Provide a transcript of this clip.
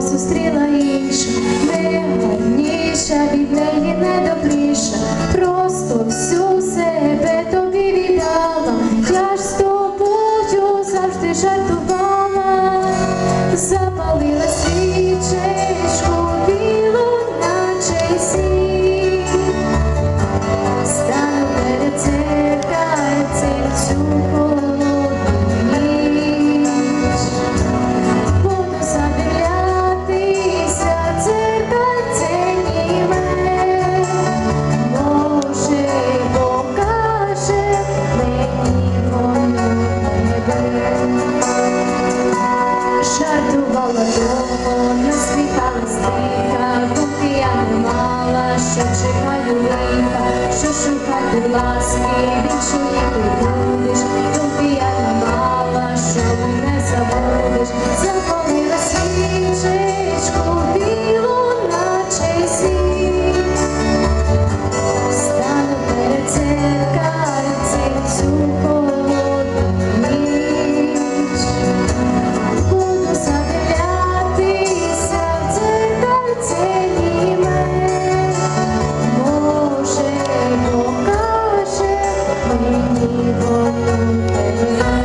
зустріла інша, не від неї не добріша, просто всю себе тобі віддала. Я ж з тобою завжди жартувала, запалила свічечку білу, наче сніг. Стану перед що чекаю лиха, що шукати ласки, більшої Oh,